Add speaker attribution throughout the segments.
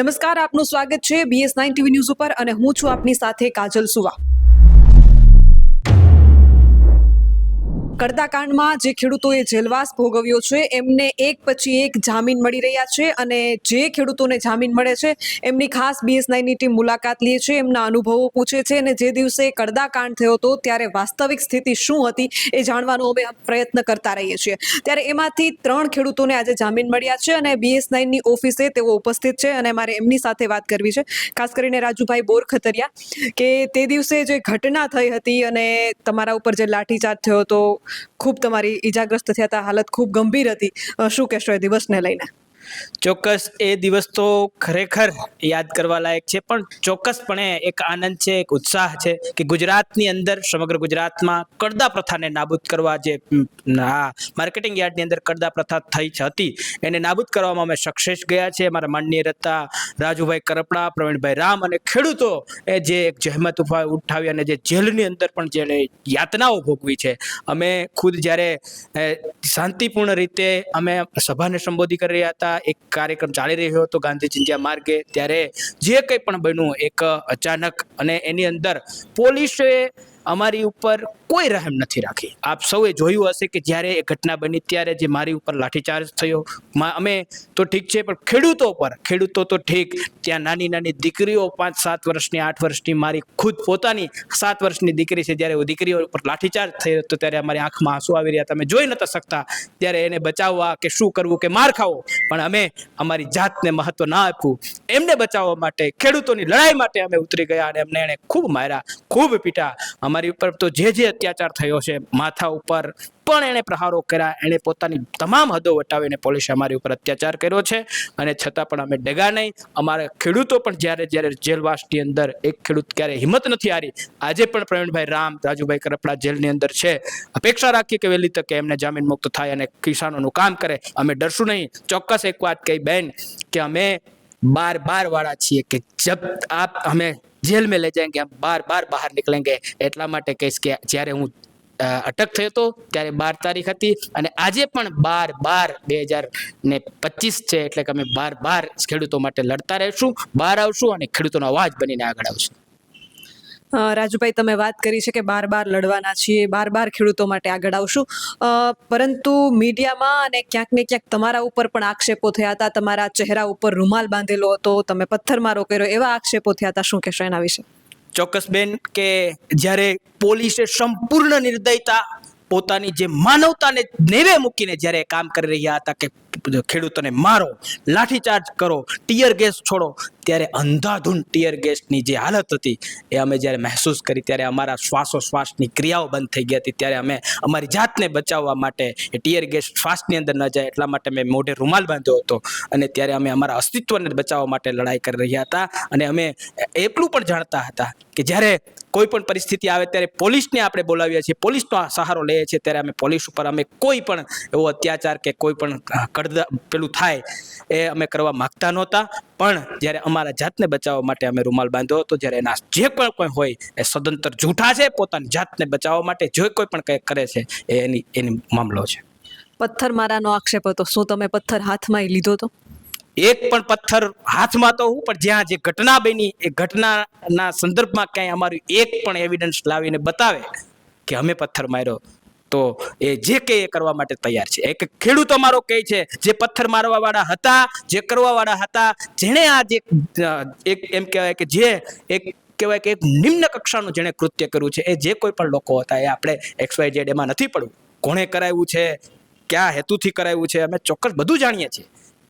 Speaker 1: નમસ્કાર, આપનું સ્વાગત છે બીએસ નાઇન ટીવી ન્યૂઝ ઉપર અને હું છું આપની સાથે કાજલ સુવા. કડદાકાંડમાં જે ખેડૂતોએ જેલવાસ ભોગવ્યો છે, એમને એક પછી એક જામીન મળી રહ્યા છે અને જે ખેડૂતોને જામીન મળે છે, એમની ખાસ બીએસ નાઇનની ટીમ મુલાકાત લે છે, એમના અનુભવો પૂછે છે અને જે દિવસે કરદાકાંડ થયો હતો, ત્યારે વાસ્તવિક સ્થિતિ શું હતી એ જાણવાનો અમે પ્રયત્ન કરતા રહીએ છીએ. ત્યારે એમાંથી ત્રણ ખેડૂતોને આજે જામીન મળ્યા છે અને બીએસ નાઇનની ઓફિસે તેઓ ઉપસ્થિત છે અને મારે એમની સાથે વાત કરવી છે. ખાસ કરીને રાજુભાઈ બોરખતરિયા, કે તે દિવસે જે ઘટના થઈ હતી અને તમારા ઉપર જે લાઠીચાર્જ થયો હતો ખૂબ તમારી ઈજાગ્રસ્ત થયા હતા. હાલત ખૂબ ગંભીર હતી. શું કહેશો એ દિવસને લઈને?
Speaker 2: ચોક્કસ એ દિવસ તો ખરેખર યાદ કરવા લાયક છે, પણ ચોક્કસપણે એક આનંદ છે, એક ઉત્સાહ છે કે ગુજરાતની અંદર, સમગ્ર ગુજરાતમાં કડદા પ્રથાને નાબૂદ કરવા જે આ માર્કેટિંગ યાર્ડની અંદર કડદા પ્રથા થઈ હતી. એને નાબૂદ કરવામાં અમે સક્સેસ ગયા છે અમારા માનનીય હતા રાજુભાઈ કરપડા, પ્રવીણભાઈ રામ અને ખેડૂતો એ જે એક જહેમત ઉઠાવી અને જે જેલની અંદર પણ જેને યાતનાઓ ભોગવી છે. અમે ખુદ જ્યારે શાંતિપૂર્ણ રીતે અમે સભાને સંબોધી કરી રહ્યા હતા એક કાર્યક્રમ ચાલી રહ્યો હતો ગાંધી ચિંધ્યા માર્ગે, ત્યારે જે કંઈ પણ બન્યું, એક અચાનક અને એની અંદર પોલીસે અમારી ઉપર કોઈ રહેમ નથી રાખી. આપ સૌએ જોયું હશે કે જ્યારે એ ઘટના બની ત્યારે જે મારી ઉપર લાઠીચાર્જ થયો અમે તો ઠીક છે, પણ ખેડૂતો પર, ખેડૂતો તો ઠીક, ત્યાં નાની નાની દીકરીઓ પાંચ સાત વર્ષની, આઠ વર્ષની મારી ખુદ પોતાની સાત વર્ષની દીકરી છે, જ્યારે દીકરીઓ ઉપર લાઠીચાર્જ થયો હતો ત્યારે અમારી આંખમાં આંસુ આવી રહ્યા. તમે જોઈ નતા શકતા, ત્યારે એને બચાવવા કે શું કરવું કે માર ખાવો, પણ અમે અમારી જાતને મહત્વ ના આપ્યું. એમને બચાવવા માટે, ખેડૂતોની લડાઈ માટે અમે ઉતરી ગયા અને એમને એણે ખૂબ માર્યા, ખૂબ પીટા. અમારી ઉપર તો જે જે અત્યાચાર થયો છે, માથા ઉપર પણ એણે પ્રહારો કર્યા, એણે પોતાની તમામ હદો વટાવીને પોલીસે અમારી ઉપર અત્યાચાર કર્યો છે અને છતાં પણ અમે ડગા નહીં. અમારા ખેડૂતો પણ જ્યારે જ્યારે જેલવાસની અંદર એક ખેડૂત ક્યારે હિંમત નથી હારી, આજે પણ પ્રવીણભાઈ રામ, રાજુભાઈ કરપડા જેલની અંદર છે. અપેક્ષા રાખીએ કે વહેલી તકે એમને જામીન મુક્ત થાય અને કિસાનોનું કામ કરે. અમે ડરશું નહીં. ચોક્કસ એક વાત કહી બેન કે અમે બાર બાર વાળા છીએ કે જબ આપ અમે જેલ મેં લઈ જાયંગે હમ બાર બાર બહાર નીકળેંગે એટલા માટે કહીશ કે જ્યારે હું અટક થયો હતો ત્યારે બાર તારીખ હતી અને આજે પણ બાર બાર બે હજાર ને પચીસ છે એટલે કે અમે બાર બાર ખેડૂતો માટે લડતા રહીશું, બહાર આવશું અને ખેડૂતોનો અવાજ બનીને આગળ આવશું.
Speaker 1: રાજુભાઈ, તમે વાત કરી છે કે બાર બાર લડવાના છીએ બાર બાર ખેડૂતો માટે આગળ આવશું. પરંતુ મીડિયામાં અને ક્યાંક ને ક્યાંક તમારા ઉપર પણ આક્ષેપો થયા હતા. તમારા ચહેરા ઉપર રૂમાલ બાંધેલો હતો, તમે પથ્થરમારો કર્યો એવા આક્ષેપો થયા હતા. શું કહેશો એના વિશે?
Speaker 2: ચોક્કસ બેન, કે જ્યારે પોલીસે સંપૂર્ણ નિર્દયતા પોતાની જે માનવતાને નેવે મૂકીને જ્યારે કામ કરી રહ્યા હતા કે ખેડૂતોને મારો લાઠીચાર્જ કરો, ટીયર ગેસ છોડો, ત્યારે અંધાધૂંધ ટીયર ગેસની જે હાલત હતી, એ અમે જ્યારે મહેસૂસ કરી, ત્યારે અમારા શ્વાસોશ્વાસની ક્રિયાઓ બંધ થઈ ગઈ હતી. ત્યારે અમે અમારી જાતને બચાવવા માટે એ ટીયર ગેસ શ્વાસની અંદર ન જાય એટલા માટે મેં મોઢે રૂમાલ બાંધ્યો હતો. અને ત્યારે અમે અમારા અસ્તિત્વને બચાવવા માટે લડાઈ કરી રહ્યા હતા. અને અમે એટલું પણ જાણતા હતા કે જ્યારે કોઈ પણ પરિસ્થિતિ આવે, ત્યારે પોલીસને આપણે બોલાવીએ છીએ. પોલીસનો સહારો લઈએ છીએ. ત્યારે અમે પોલીસ ઉપર અમે કોઈ પણ એવો અત્યાચાર કે કોઈ પણ કડદા પેલું થાય એ અમે કરવા માગતા નહોતા. પણ જ્યારે અમારા જાતને બચાવવા માટે અમે રૂમાલ બાંધ્યો હતો જ્યારે એના જે પણ કોઈ હોય એ સદંતર જૂઠા છે પોતાની જાતને બચાવવા માટે જે કોઈ પણ કંઈક કરે છે એ એની એની મામલો છે.
Speaker 1: પથ્થર મારાનો આક્ષેપ હતો. શું તમે પથ્થર હાથમાં લીધો હતો?
Speaker 2: એક પણ પથ્થર હાથમાં તો હું પણ જ્યાં જે ઘટના બની એ ઘટનાના સંદર્ભમાં ક્યાંય અમારું એક પણ એવિડન્સ લાવીને બતાવે કે અમે પથ્થર માર્યો. તો એ જે કે એ કરવા માટે તૈયાર છે. એક ખેડૂતો અમારો કહે છે, જે પથ્થર મારવા વાળા હતા, જે કરવા વાળા હતા, જેણે આ જે એક એમ કહેવાય કે જે, એક કહેવાય કે એક નિમ્ન કક્ષાનું જેણે કૃત્ય કર્યું છે, એ જે કોઈ પણ લોકો હતા, એ આપણે એક્સ વાય ઝેડ એમાં નથી પડવું. કોણે કરાવ્યું છે, કયા હેતુથી કરાવ્યું છે, અમે ચોક્કસ બધું જાણીએ છીએ.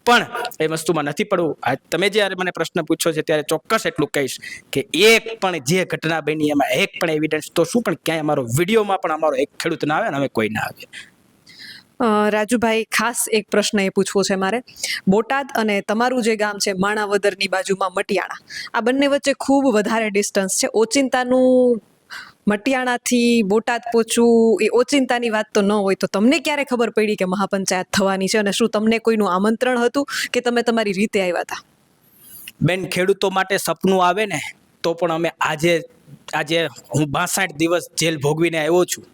Speaker 2: પણ એ વસ્તુમાં નથી પડવું. તમે જ્યારે મને પ્રશ્ન પૂછ્યો છે ત્યારે ચોક્કસ એટલું કહીશ કે એક પણ જે ઘટના બની એમાં એક પણ એવિડન્સ તો શું પણ ક્યાંય અમારો વિડીયોમાં પણ અમારો એક ખેડૂત ના આવે ને અમે કોઈ ના આવે.
Speaker 1: રાજુભાઈ, ખાસ એક પ્રશ્ન એ પૂછવો છે મારે. બોટાદ અને તમારું જે ગામ છે, માણાવદરની બાજુમાં મટિયાણા આ બંને વચ્ચે ખૂબ વધારે ડિસ્ટન્સ છે. ઓચિંતાનું મટિયાણાથી બોટાદ પહોંચવું એ ઓચિંતાની વાત તો ન હોય તો તમને ક્યારે ખબર પડી કે મહાપંચાયત થવાની છે અને શું તમને કોઈનું આમંત્રણ હતું કે તમે તમારી રીતે આવ્યા હતા?
Speaker 2: બેન, ખેડૂતો માટે સપનું આવે ને, તો પણ અમે આજે આજે હું બાસઠ દિવસ જેલ ભોગવીને આવ્યો છું.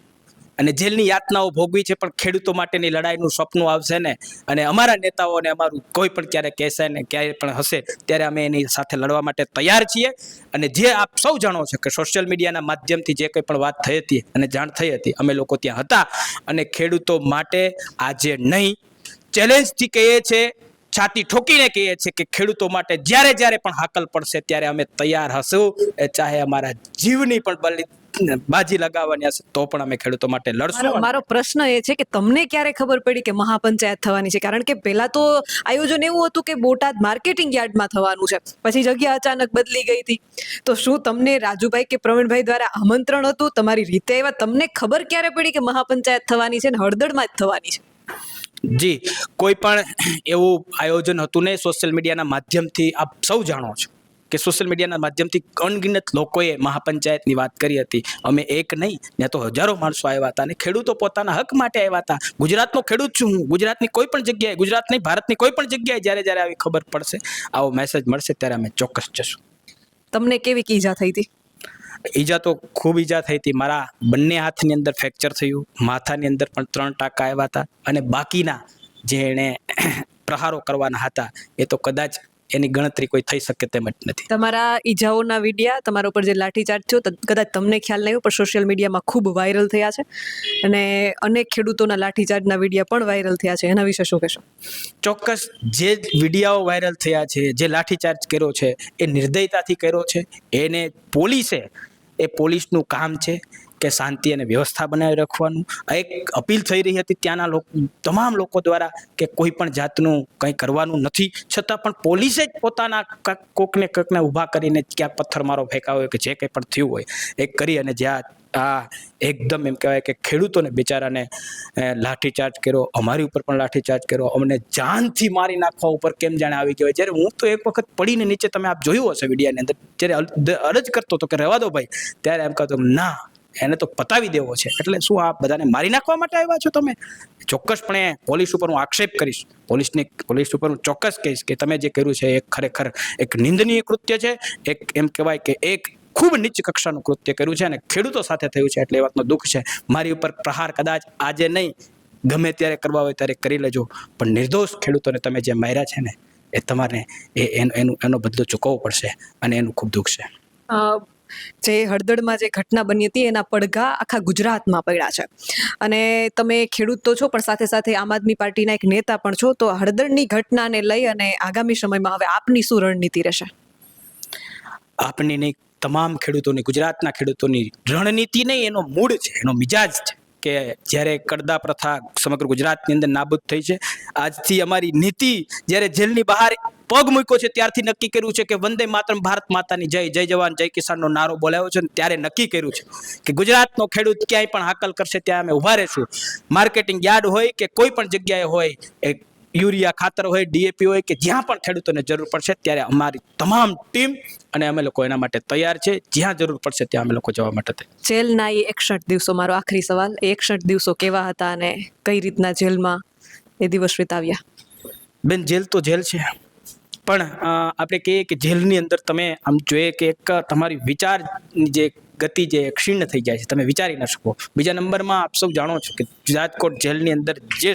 Speaker 2: અને જેલની યાતનાઓ ભોગવી છે, પણ ખેડૂતો માટેની લડાઈનું સપનું આવશે ને? અને અમારા નેતાઓને અમારું કોઈ પણ ક્યારે કહેશે ને ક્યારે પણ હશે, ત્યારે અમે એની સાથે લડવા માટે તૈયાર છીએ. અને જે આપ સૌ જાણો છો કે સોશિયલ મીડિયાના માધ્યમથી જે કંઈ પણ વાત થઈ હતી અને જાણ થઈ હતી, અમે લોકો ત્યાં હતા. અને ખેડૂતો માટે આજે નહીં, ચેલેન્જથી કહીએ છે, છાતી ઠોકીને કહીએ છીએ કે ખેડૂતો માટે જ્યારે જ્યારે પણ હાકલ પડશે, ત્યારે અમે તૈયાર હશું. એ ચાહે અમારા જીવની પણ બલિ બાજી લગાવવાની હશે તો પણ અમે ખેડૂતો માટે લડશું.
Speaker 1: મારો પ્રશ્ન એ છે કે તમને ક્યારે ખબર પડી કે મહાપંચાયત થવાની છે? કારણ કે પહેલા તો આયોજન એવું હતું કે બોટાદ માર્કેટિંગ યાર્ડમાં થવાનું છે. પછી જગ્યા અચાનક બદલી ગઈ હતી. તો શું તમને રાજુભાઈ કે પ્રવીણભાઈ દ્વારા આમંત્રણ હતું? તમારી રીતે એવા તમને ખબર ક્યારે પડી કે મહાપંચાયત થવાની છે ને હળદળમાં જ થવાની છે?
Speaker 2: જી કોઈ પણ એવું આયોજન હતું નહીં. સોશિયલ મીડિયાના માધ્યમથી આપ સૌ જાણો છો. કે સોશિયલ મીડિયાના માધ્યમથી અનગિનત લોકોએ મહાપંચાયતની વાત કરી હતી. અમે એક નહીં ને તો હજારો માણસો આવ્યા હતા અને ખેડૂતો પોતાના હક માટે આવ્યા હતા. ગુજરાતનો ખેડૂત છું હું. ગુજરાતની કોઈ પણ જગ્યાએ ગુજરાત નહીં ભારતની કોઈ પણ જગ્યાએ જ્યારે જ્યારે આવી ખબર પડશે આવો મેસેજ મળશે ત્યારે અમે ચોક્કસ જશું.
Speaker 1: તમને કેવી ઈજા થઈ હતી?
Speaker 2: ઈજા તો ખૂબ ઈજા થઈ હતી. મારા બંને હાથની અંદર ફ્રેક્ચર થયું. માથાની અંદર પણ ત્રણ ટાંકા આવ્યા હતા. અને બાકીના જે એણે પ્રહારો કરવાના હતા એ તો કદાચ એની ગણતરી કોઈ થઈ શકે તેમ જ નથી.
Speaker 1: તમારા ઈજાઓના વિડિયા તમારા ઉપર જે લાઠીચાર્જ થયો કદાચ તમને ખ્યાલ નહીં પણ સોશિયલ મીડિયામાં ખૂબ વાયરલ થયા છે. અને અનેક ખેડૂતોના લાઠીચાર્જના વિડિયા પણ વાયરલ થયા છે. એના વિશે શું કહેશો?
Speaker 2: ચોક્કસ જે વિડીયાઓ વાયરલ થયા છે જે લાઠીચાર્જ કર્યો છે એ નિર્દયતાથી કર્યો છે. એને પોલીસે એ પોલીસનું કામ છે. કે શાંતિ અને વ્યવસ્થા બનાવી રાખવાનું. એક અપીલ થઈ રહી હતી ત્યાંના લોકો, તમામ લોકો દ્વારા કે કોઈ પણ જાતનું કંઈ કરવાનું નથી. છતાં પણ પોલીસે જ પોતાના કાંક કોકને કંઈકને ઊભા કરીને ક્યાંક પથ્થરમારો ફેંકાવ્યો હોય કે જે કંઈ પણ થયું હોય એ કરી અને જ્યાં આ એકદમ એમ કહેવાય કે ખેડૂતોને બિચારાને લાઠીચાર્જ કર્યો, અમારી ઉપર પણ લાઠીચાર્જ કર્યો, અમને જાનથી મારી નાખવા ઉપર કેમ જાણે આવી ગયો જ્યારે હું તો એક વખત પડીને નીચે, તમે આપ જોયું હશે વિડીયાની અંદર, જ્યારે અરજ કરતો હતો કે રહેવા દો ભાઈ, ત્યારે એમ કહેતો ના એને તો પતાવી દેવો છે. એટલે શું આ બધાને મારી નાખવા માટે આવ્યા છો તમે? ચોક્કસપણે પોલીસ ઉપર હું આક્ષેપ કરીશ. પોલીસની પોલીસ ઉપર હું ચોક્કસ કહીશ કે તમે જે કર્યું છે એ ખરેખર એક નિંદનીય કૃત્ય છે. એક એમ કહેવાય કે એક ખૂબ નીચ કક્ષાનું કૃત્ય કર્યું છે અને ખેડૂતો સાથે થયું છે એટલે એ વાતનો દુઃખ છે. મારી ઉપર પ્રહાર કદાચ આજે નહીં, ગમે ત્યારે કરવા હોય ત્યારે કરી લેજો. પણ નિર્દોષ ખેડૂતોને તમે જે માર્યા છે ને, એ તમારે એ એનો એનું બદલો ચૂકવવો પડશે અને એનું ખૂબ દુઃખ છે.
Speaker 1: જે હળદળમાં જે ઘટના બની હતી, એના પડઘા આખા ગુજરાતમાં પડ્યા છે. અને તમે ખેડૂત તો છો, પણ સાથે સાથે આમ આદમી પાર્ટીના એક નેતા પણ છો, તો હળદળની ઘટનાને લઈ અને આગામી સમયમાં હવે આપની શું રણનીતિ રહેશે?
Speaker 2: આપની નહીં, તમામ ખેડૂતોની, ગુજરાતના ખેડૂતોની રણનીતિ નહીં, એનો મૂળ છે, એનો મિજાજ છે. કે જ્યારે કડદા પ્રથા સમગ્ર ગુજરાતની અંદર નાબૂદ થઈ છે, આજથી અમારી નીતિ જ્યારે જેલની બહાર પગ મૂક્યો છે, ત્યારથી નક્કી કર્યું છે કે વંદે માતરમ, ભારત માતાની જય જય જવાન, જય કિસાનનો નારો બોલાવ્યો છે ત્યારે નક્કી કર્યું છે કે ગુજરાતનો ખેડૂત ક્યાંય પણ હાકલ કરશે, ત્યાં અમે ઊભા રહેશું. માર્કેટિંગ યાર્ડ હોય કે કોઈ પણ જગ્યાએ હોય, એ યુરિયા ખાતર હોય ડીએપી હોય કે જ્યાં પણ ખેડૂતોને જરૂર પડશે ત્યારે અમારી તમામ ટીમ અને અમે લોકો એના માટે તૈયાર છે. જ્યાં જરૂર પડશે ત્યાં અમે લોકો જવા માટે
Speaker 1: જેલના એ એકસઠ દિવસો મારો આખરી સવાલ એ એકસઠ દિવસો કેવા હતા અને કઈ રીતના જેલમાં એ દિવસ વિતાવ્યા?
Speaker 2: બેન જેલ તો જેલ છે. પણ આપણે કહીએ કે જેલની અંદર તમે આમ જોઈએ કે એક તમારી વિચારની જે ગતિ જે ક્ષીણ થઈ જાય છે, તમે વિચારી ન શકો. બીજા નંબરમાં આપ સૌ જાણો છો કે રાજકોટ જેલની અંદર જે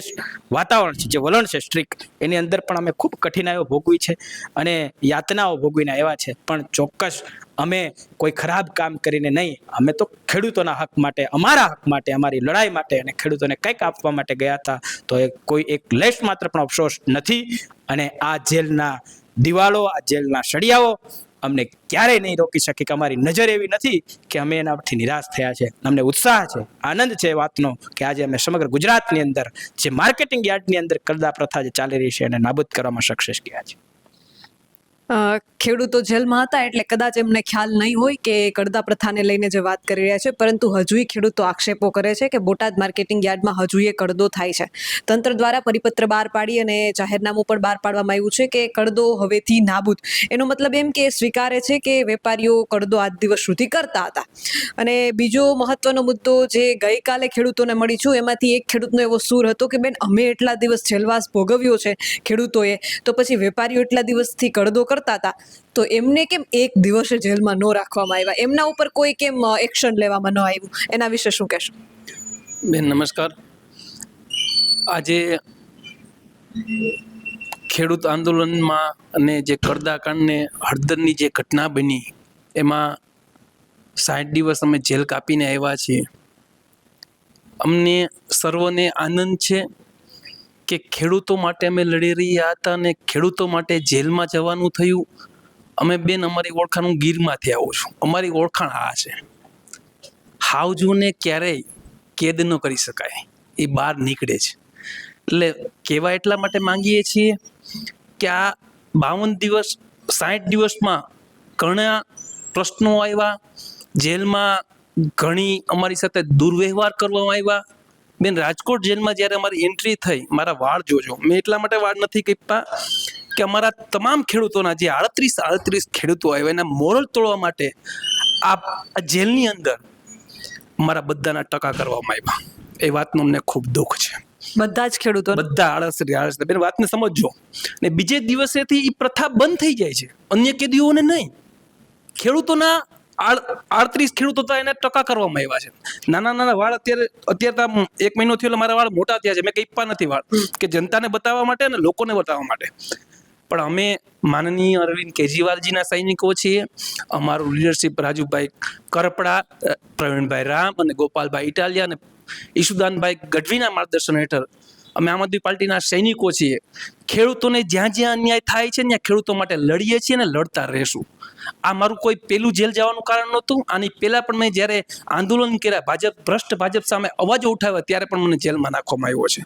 Speaker 2: વાતાવરણ છે, જે વલણ છે સ્ટ્રીક એની અંદર પણ અમે ખૂબ કઠિનાઈઓ ભોગવી છે અને યાતનાઓ ભોગવીને આવ્યા છે. પણ ચોક્કસ અમે કોઈ ખરાબ કામ કરીને નહીં, અમે તો ખેડૂતોના હક માટે, અમારા હક માટે, અમારી લડાઈ માટે અને ખેડૂતોને કંઈક આપવા માટે ગયા હતા. તો એ કોઈ એક લેશ માત્ર પણ અફસોસ નથી. અને આ જેલના દિવાલો, આ જેલના સળિયાઓ અમને ક્યારેય નહીં રોકી શકે કે અમારી નજર એવી નથી કે અમે એનાથી નિરાશ થયા છે. અમને ઉત્સાહ છે, આનંદ છે વાતનો કે આજે અમે સમગ્ર ગુજરાતની અંદર જે માર્કેટિંગ યાર્ડની અંદર કરદા પ્રથા જે ચાલી રહી છે એને નાબૂદ કરવામાં સક્સેસ ગયા છે.
Speaker 1: ખેડૂતો જેલમાં હતા એટલે કદાચ એમને ખ્યાલ નહીં હોય કે કડદા પ્રથાને લઈને જે વાત કરી રહ્યા છે, પરંતુ હજુય ખેડૂતો આક્ષેપો કરે છે કે બોટાદ માર્કેટિંગ યાર્ડમાં હજુય કડદો થાય છે. તંત્ર દ્વારા પરિપત્ર બહાર પાડી અને જાહેરનામું પણ બહાર પાડવામાં આવ્યું છે કે કડદો હવેથી નાબૂદ. એનો મતલબ એમ કે સ્વીકારે છે કે વેપારીઓ કડદો આજ દિવસ સુધી કરતા હતા. અને બીજો મહત્વનો મુદ્દો જે ગઈકાલે ખેડૂતોને મળી છું, એમાંથી એક ખેડૂતનો એવો સૂર હતો કે, બેન, અમે એટલા દિવસ જેલવાસ ભોગવ્યો છે ખેડૂતોએ, તો પછી વેપારીઓ એટલા દિવસથી કડદો કરતા હતા. તો એમને કેમ એક દિવસે જેલમાં ન રાખવામાં આવ્યા? એમના ઉપર કોઈ કેમ એક્શન લેવામાં ન આવ્યું? એના વિશે શું કહેશો?
Speaker 3: બેન, નમસ્કાર. આજે ખેડૂત આંદોલનમાં અને જે કરદાકાંડને હળદરની જે ઘટના બની, એમાં સાઠ દિવસ અમે જેલ કાપીને આવ્યા છીએ. અમને સર્વને આનંદ છે. કે ખેડૂતો માટે અમે લડી રહ્યા હતા અને ખેડૂતો માટે જેલમાં જવાનું થયું. અમે બેન અમારી ઓળખાણ હું ગીરમાંથી આવું છું. અમારી ઓળખાણ આ છે. હાવજુને ક્યારેય કેદ ન કરી શકાય. એ બહાર નીકળે છે. એટલે કહેવા એટલા માટે માંગીએ છીએ કે આ બાવન દિવસ સાઠ દિવસમાં ઘણા પ્રશ્નો આવ્યા. જેલમાં ઘણી અમારી સાથે દુર્વ્યવહાર કરવામાં આવ્યા. બેન રાજકોટ જેલમાં જ્યારે અમારી એન્ટ્રી થઈ મારા વાળ જોજો. મેં એટલા માટે વાળ નથી કીપા કે અમારા તમામ ખેડૂતોના જે આડત્રીસ આડત્રીસ ખેડૂતો આવ્યા એના મોરલ તોડવા માટે આ આ જેલની અંદર મારા બધાના ટકા કરવામાં આવ્યા. એ વાતનું અમને ખૂબ દુઃખ છે.
Speaker 1: બધા જ ખેડૂતો
Speaker 3: બધા આળસ આળસ બેન વાતને સમજજો. ને બીજે દિવસેથી એ પ્રથા બંધ થઈ જાય છે. અન્ય કેદીઓને નહીં. ખેડૂતોના આડત્રીસ ખેડૂતો હતા એને ટકા કરવામાં આવ્યા છે. નાના નાના વાળ અત્યારે અત્યારે એક મહિનો થયો મારા વાળ મોટા થયા છે. મેં કંઈ પણ નથી વાળ. કે જનતાને બતાવવા માટે અને લોકોને બતાવવા માટે. પણ અમે માનનીય અરવિંદ કેજરીવાલજીના સૈનિકો છીએ. અમારું લીડરશિપ રાજુભાઈ કરપડા પ્રવીણભાઈ રામ અને ગોપાલભાઈ ઇટાલિયા અને ઈશુદાનભાઈ ગઢવીના માર્ગદર્શન હેઠળ અમે આમ આદમી પાર્ટીના સૈનિકો છીએ. ખેડૂતોને જ્યાં જ્યાં અન્યાય થાય છે ત્યાં ખેડૂતો માટે લડીએ છીએ અને લડતા રહેશું. આ મારું કોઈ પેલું જેલ જવાનું કારણ નહોતું. આની પહેલા પણ મેં જ્યારે આંદોલન કર્યા, ભાજપ, ભ્રષ્ટ ભાજપ સામે અવાજો ઉઠાવ્યા, ત્યારે પણ મને જેલમાં નાખવામાં આવ્યો છે.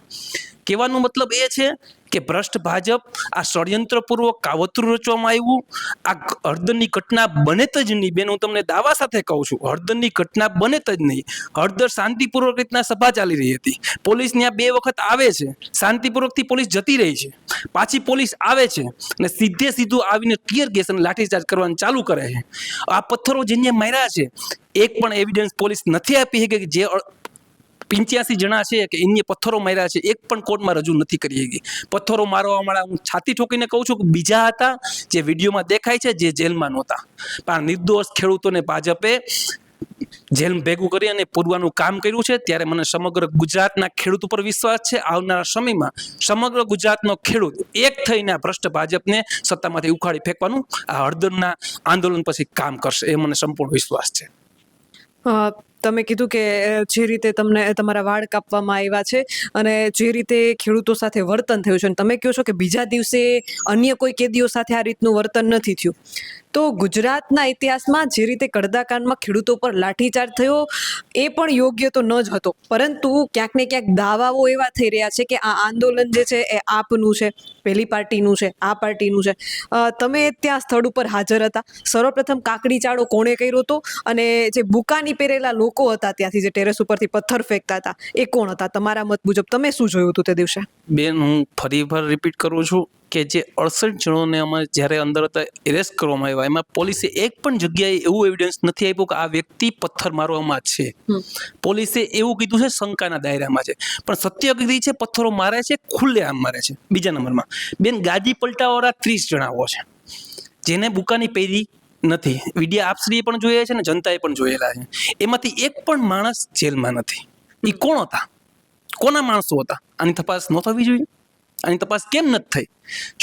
Speaker 3: કહેવાનો મતલબ એ છે કે ભ્રષ્ટ ભાજપ આ ષડયંત્રપૂર્વક કાવતરું રચવામાં આવ્યું. આ હળદરની ઘટના બને જ નહીં. બેન, હું તમને દાવા સાથે કહું છું, હળદરની ઘટના બને જ નહીં. હળદર શાંતિપૂર્વક રીતના સભા ચાલી રહી હતી. પોલીસ ત્યાં બે વખત આવે છે. શાંતિપૂર્વકથી પોલીસ જતી રહી છે. પાછી પોલીસ આવે છે અને સીધે સીધું આવીને ટીયર ગેસ અને લાઠીચાર્જ કરવાનું ચાલુ કરે છે. આ પથ્થરો જેને માર્યા છે, એક પણ એવિડન્સ પોલીસ નથી આપી કે જે પિંચ્યાસી જણા છે કે એને પથ્થરો માર્યા છે, એક પણ કોર્ટમાં રજૂ નથી કરી શકી. પથ્થરો મારવા વાળા, હું છાતી ઠોકીને કહું છું કે બીજા હતા, જે વિડીયોમાં દેખાય છે, જે જેલમાં નહોતા. પણ નિર્દોષ ખેડૂતોને ભાજપે જેલ ભેગું કરી અને પૂરવાનું કામ કર્યું છે. ત્યારે મને સમગ્ર ગુજરાતના ખેડૂત ઉપર વિશ્વાસ છે. આવનારા સમયમાં સમગ્ર ગુજરાતનો ખેડૂત એક થઈને ભ્રષ્ટ ભાજપને સત્તામાંથી ઉખાડી ફેંકવાનું આ હળદરના આંદોલન પછી કામ કરશે. એ મને સંપૂર્ણ વિશ્વાસ છે.
Speaker 1: તમે કીધું કે જે રીતે તમને તમારા વાળ કાપવામાં આવ્યા છે અને જે રીતે ખેડૂતો સાથે વર્તન થયું છે અને તમે કહો છો કે બીજા દિવસે અન્ય કોઈ કેદીઓ સાથે આ રીતનું વર્તન નથી થયું. તો ગુજરાતના ઇતિહાસમાં જે રીતે કડદાકાંડમાં ખેડૂતો પર લાઠીચાર્જ થયો, એ પણ યોગ્ય તો ન જ હતો. પરંતુ ક્યાંક ને ક્યાંક દાવાઓ એવા થઈ રહ્યા છે કે આ આંદોલન જે છે એ આપનું છે. પેલી પાર્ટીનું છે, આ પાર્ટીનું છે. તમે ત્યાં સ્થળ ઉપર હાજર હતા. સર્વપ્રથમ કાકડી ચાળો કોણે કર્યો હતો? અને જે બુકાની પહેરેલા લોકો હતા ત્યાંથી જે ટેરેસ ઉપરથી પથ્થર ફેંકતા હતા, એ કોણ હતા? તમારા મત મુજબ તમે શું જોયું હતું તે દિવસે?
Speaker 3: બેન, હું ફરી વાર રિપીટ કરું છું. કે જે અડસઠ જણોને અમારે જ્યારે અંદર હતા એરેસ્ટ કરવામાં આવ્યા. એમાં પોલીસે એક પણ જગ્યાએ એવું એવિડન્સ નથી આપ્યું કે આ વ્યક્તિ પથ્થર મારવામાં છે. પોલીસે એવું કીધું છે શંકાના દાયરામાં છે. પણ સત્ય કીધી છે પથ્થરો મારે છે ખુલ્લે આમ મારે છે બીજા નંબરમાં. બેન ગાદી પલટાવાળા ત્રીસ જણાઓ છે. જેને બુકાની પહેરી નથી. વિડીયા આપશ્રીએ પણ જોયા છે ને જનતાએ પણ જોયેલા છે. એમાંથી એક પણ માણસ જેલમાં નથી. એ કોણ હતા? કોના માણસો હતા? આની તપાસ ન થવી જોઈએ? આની તપાસ કેમ નથી થઈ?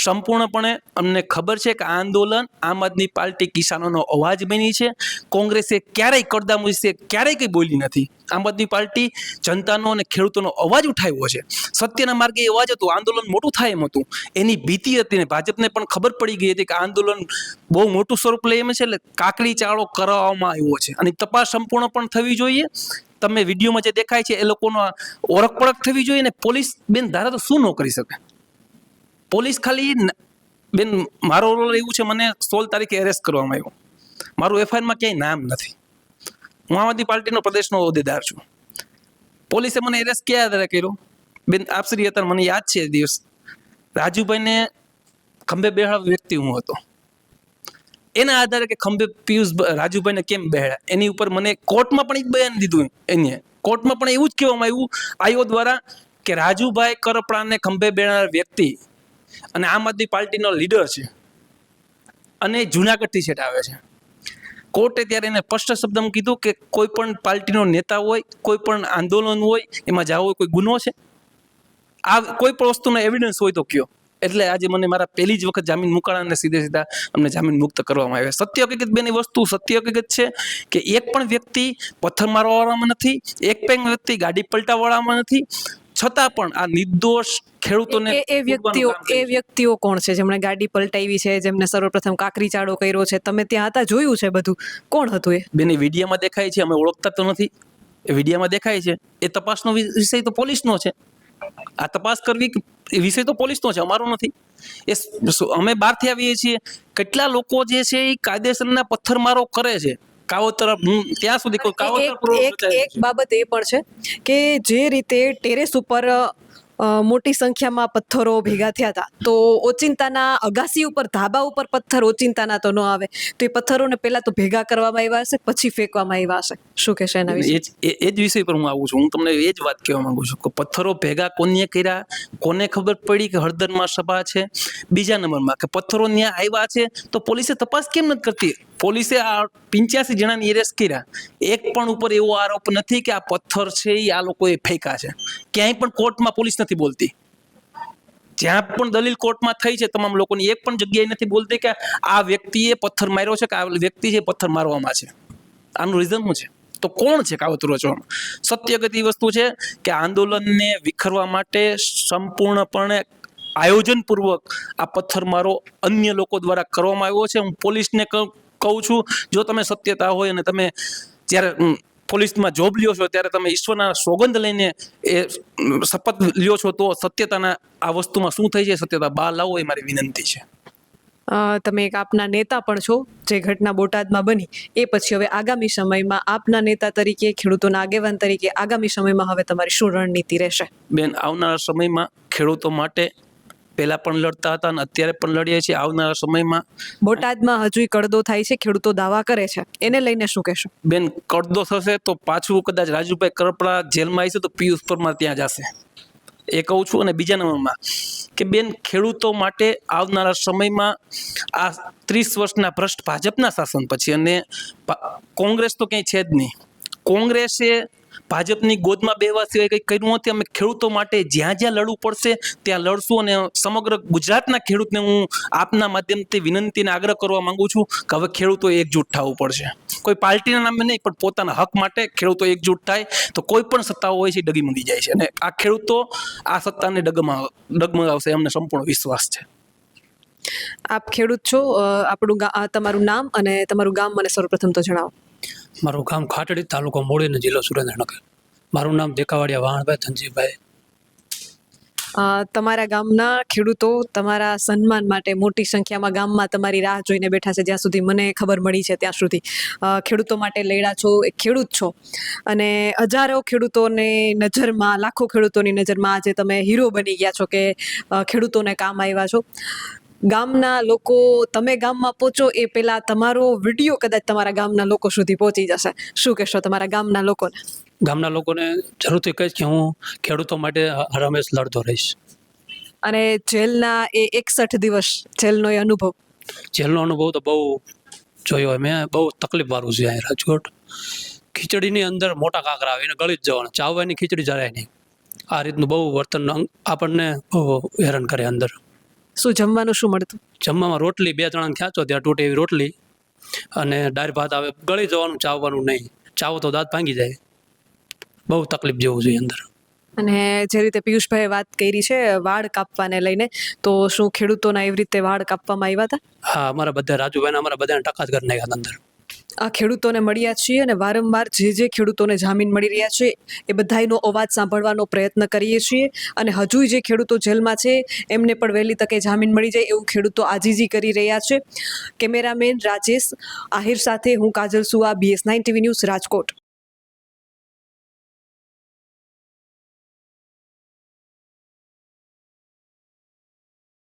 Speaker 3: સંપૂર્ણપણે અમને ખબર છે કે આંદોલન આમ આદમી પાર્ટી કિસાનોનો અવાજ બની છે. કોંગ્રેસે ક્યારેય કરદામ વિશે ક્યારેય કંઈ બોલી નથી. આમ આદમી પાર્ટી જનતાનો અને ખેડૂતોનો અવાજ ઉઠાવ્યો છે. સત્યના માર્ગે એ અવાજ હતો, આંદોલન મોટું થાય એમ હતું. એની ભીતિ હતી ને ભાજપને પણ ખબર પડી ગઈ હતી કે આંદોલન બહુ મોટું સ્વરૂપ લઈ એમ છે, એટલે કાકડી ચાળો કરાવવામાં આવ્યો છે. અને તપાસ સંપૂર્ણ પણ થવી જોઈએ. તમે વિડીયોમાં જે દેખાય છે, એ લોકોનો ઓળખ પડક થવી જોઈએ ને પોલીસ બેન ધારા તો શું ન કરી શકે? પોલીસ ખાલી બેન, મારો રોલ એવું છે, મને સોળ તારીખે એરેસ્ટ કરવામાં આવ્યો. મારું એફઆઈઆરમાં ક્યાંય નામ નથી. હું આમ આદમી પાર્ટીનો પ્રદેશનો હોદ્દેદાર છું. પોલીસે મને એરેસ્ટ ક્યાં આધારે કર્યો? બેન, આપશ્રી અત્યારે મને યાદ છે એ દિવસ. રાજુભાઈને ખંભે બેહાડ વ્યક્તિ હું હતો. એના આધારે કે ખંભે પિયુષ રાજુભાઈને કેમ બેહાડ્યા? એની ઉપર મને કોર્ટમાં પણ એક બયાન દીધું એને. કોર્ટમાં પણ એવું જ કહેવામાં આવ્યું આયો દ્વારા કે રાજુભાઈ કરપડાને ખંભે બેહાડનાર વ્યક્તિ અને આમ આદમી પાર્ટીનો લીડર છે. અને જુનાગઢથી સેટ આવે છે. કોર્ટે ત્યારે એને સ્પષ્ટ શબ્દમાં કીધું કે કોઈ પણ પાર્ટીનો નેતા હોય, કોઈ પણ આંદોલન હોય, એમાં જાવ કોઈ ગુનો છે. આ કોઈ પણ વસ્તુનો એવિડન્સ હોય તો કયો. એટલે આજે મને મારા પહેલી જ વખત જામીન મુકાણા સીધે સીધા અમને જામીન મુક્ત કરવામાં આવ્યા. સત્ય હકીકત બેની વસ્તુ સત્ય હકીકત છે કે એક પણ વ્યક્તિ પથ્થર મારવાવાળામાં નથી, એક પણ વ્યક્તિ ગાડી પલટાવાળામાં નથી છતાં પણ આ નિર્દોષ ખેડૂતોને
Speaker 1: એ વ્યક્તિઓ એ વ્યક્તિઓ કોણ છે? જેમણે ગાડી પલટાવી છે જેમને સર્વપ્રથમ કાકરી ચાડો કર્યો છે. તમે ત્યાં હતા જોયું છે બધું? કોણ હતું એ?
Speaker 3: બેની વિડીયામાં દેખાય છે અમે ઓળખતા તો નથી. એ વિડીયામાં દેખાય છે. એ તપાસનો વિષય તો પોલીસનો છે. આ તપાસ કરવી એ વિષય તો પોલીસનો છે અમારો નથી. એ અમે બહારથી આવીએ છીએ. કેટલા લોકો જે છે એ કાયદેસરના પથ્થરમારો કરે છે. કાવતર ત્યાં સુધી કોઈ કાવતર
Speaker 1: એક એક. બાબત એ પણ છે કે જે રીતે ટેરેસ ઉપર મોટી સંખ્યામાં પથ્થરો ભેગા થયા હતા તો ઓચિંતાના અગાસી ઉપર ધાબા ઉપર પથ્થર ઓચિંતાના તો ન આવે. તો એ પથ્થરોને પહેલા તો ભેગા કરવામાં આવ્યા હશે પછી ફેંકવામાં આવ્યા હશે. શું કહેશે એના વિશે?
Speaker 3: એ એ- જ વિષય પર હું આવું છું. હું તમને એ જ વાત કહેવા માંગુ છું કે પથ્થરો ભેગા કોને કર્યા? કોને ખબર પડી કે હળદરમાં સભા છે? બીજા નંબરમાં કે પથ્થરો ત્યાં આવ્યા છે? તો પોલીસે તપાસ કેમ નથી કરતી? પોલીસે આ પિંચ્યાસી જણાની એરેસ્ટ કર્યા. એક પણ ઉપર એવો આરોપ નથી કે આ પથ્થર છે એ આ લોકોએ ફેંકા છે. ક્યાંય પણ કોર્ટમાં પોલીસ નથી બોલતી. જ્યાં પણ દલીલ કોર્ટમાં થઈ છે, તમામ લોકોની એક પણ જગ્યાએ નથી બોલતી કે આ વ્યક્તિએ પથ્થર માર્યો છે કે આ વ્યક્તિ છે પથ્થર મારવામાં છે. આનું રીઝન શું છે? તો કોણ છે કાવતરું રચવામાં સત્યગતિ વસ્તુ છે કે આંદોલનને વિખરવા માટે સંપૂર્ણપણે આયોજનપૂર્વક આ પથ્થરમારો અન્ય લોકો દ્વારા કરવામાં આવ્યો છે. હું પોલીસને કહું છું, જો તમે સત્યતા હોય અને તમે જ્યારે પોલીસમાં જોબ લ્યો છો ત્યારે તમે ઈશ્વરના સોગંદ લઈને એ શપથ લ્યો છો તો સત્યતાના આ વસ્તુમાં શું થઈ છે? સત્યતા બહાર લાવો એ મારી વિનંતી છે.
Speaker 1: તમે એક આપના નેતા પણ છો જે ઘટના બોટાદમાં બની. એ પછી હવે આગામી સમયમાં આપના નેતા તરીકે ખેડૂતોના આગેવાન તરીકે આગામી સમયમાં હવે તમારી શું રણનીતિ રહેશે?
Speaker 3: બેન આવનારા સમયમાં ખેડૂતો માટે પહેલા પણ લડતા હતા અને અત્યારે પણ લડીએ છીએ. આવનારા સમયમાં
Speaker 1: બોટાદમાં હજુ કડદો થાય છે ખેડૂતો દાવા કરે છે. એને લઈને શું કહેશો?
Speaker 3: બેન કડદો થશે તો પાછું કદાચ રાજુભાઈ કરપડા જેલમાં આવશે તો પિયુષ પરમાર ત્યાં જશે. એ કહું છું અને બીજા નંબરમાં કે બેન, ખેડૂતો માટે આવનારા સમયમાં આ ત્રીસ વર્ષના ભ્રષ્ટ ભાજપના શાસન પછી અને કોંગ્રેસ તો ક્યાંય છે જ નહીં. કોંગ્રેસે ભાજપની ગોદમાં બેહવા સિવાય કંઈ કર્યું નથી? અમે ખેડૂતો માટે જ્યાં જ્યાં લડવું પડશે, ત્યાં લડશું અને સમગ્ર ગુજરાતના ખેડૂતને હું આપના માધ્યમથી વિનંતી અને આગ્રહ કરવા માંગુ છું કે હવે ખેડૂતો એકજૂટ થવું પડશે. કોઈ પાર્ટીના નામે નહીં, પણ પોતાના હક માટે ખેડૂતો એકજૂટ થાય તો કોઈ પણ સત્તાઓ હોય છે એ ડગીમગી જાય છે. અને આ ખેડૂતો આ સત્તાને ડગમાં, ડગમગાવશે, એમને સંપૂર્ણ વિશ્વાસ છે.
Speaker 1: આપ ખેડૂત છો આપણું તમારું નામ અને તમારું ગામ મને સર્વપ્રથમ તો જણાવો.
Speaker 4: મારું ગામ ખાટડી તાલુકો મોડીનો જિલ્લો સુરેન્દ્રનગર મારું નામ દેકાવાડિયા વાહણભાઈ ધનજીભાઈ.
Speaker 1: તમારા ગામના ખેડૂતો તમારા સન્માન માટે મોટી સંખ્યામાં ગામમાં તમારી રાહ જોઈને બેઠા છે, જ્યાં સુધી મને ખબર મળી છે ત્યાં સુધી. ખેડૂતો માટે લેડા છો, એક ખેડૂત છો. અને હજારો ખેડૂતોની નજરમાં, લાખો ખેડૂતોની નજરમાં આજે તમે હીરો બની ગયા છો કે ખેડૂતોને કામ આવ્યા છો. ગામના લોકો તમે ગામમાં પહોંચો એ પહેલા તમારો વીડિયો કદાચ તમારા ગામના લોકો સુધી પહોંચી જશે. શું કહેશો તમારા ગામના લોકોને?
Speaker 4: ગામના લોકોને જરૂરથી કહીશ કે હું ખેડૂતો માટે હરમેશ લડતો રહીશ.
Speaker 1: અને જેલના એ એકસઠ દિવસ જેલનો એ અનુભવ?
Speaker 4: જેલનો અનુભવ તો બહુ જોયો મેં બહુ તકલીફ વાળું છે અહીં રાજકોટ. ખીચડીની અંદર મોટા કાંકરા આવે એને ગળી જ જવાનું. ચાવવાની ખીચડી જરાય નહીં. આ રીતનું બહુ વર્તન આપણને બહુ હેરાન કરે અંદર.
Speaker 1: શું જમવાનું શું મળતું?
Speaker 4: જમવામાં રોટલી બે ત્રણ ખ્યાચો ત્યાં તૂટે એવી રોટલી અને દાળ ભાત આવે ગળી જવાનું ચાવવાનું નહીં. ચાવો તો દાંત ભાંગી જાય. બહુ તકલીફ જેવું જોઈએ અંદર.
Speaker 1: અને જે રીતે પિયુષભાઈએ વાત કરી છે વાળ કાપવાને લઈને તો શું ખેડૂતોના એવી રીતે વાળ કાપવામાં આવ્યા હતા?
Speaker 4: હા અમારા બધા રાજુભાઈના અમારા બધાને ટકા જ કરી નાખ્યા હતા અંદર.
Speaker 1: આ ખેડૂતોને મળ્યા છીએ અને વારંવાર જે જે ખેડૂતોને જામીન મળી રહ્યા છે, એ બધાયનો અવાજ સાંભળવાનો પ્રયત્ન કરીએ છીએ. અને હજુ જે ખેડૂતો જેલમાં છે, એમને પણ વહેલી તકે જામીન મળી જાય એવું ખેડૂતો આજીજી કરી રહ્યા છે. કેમેરામેન રાજેશ આહિર સાથે હું Kajal Suva BS nine TV news Rajkot.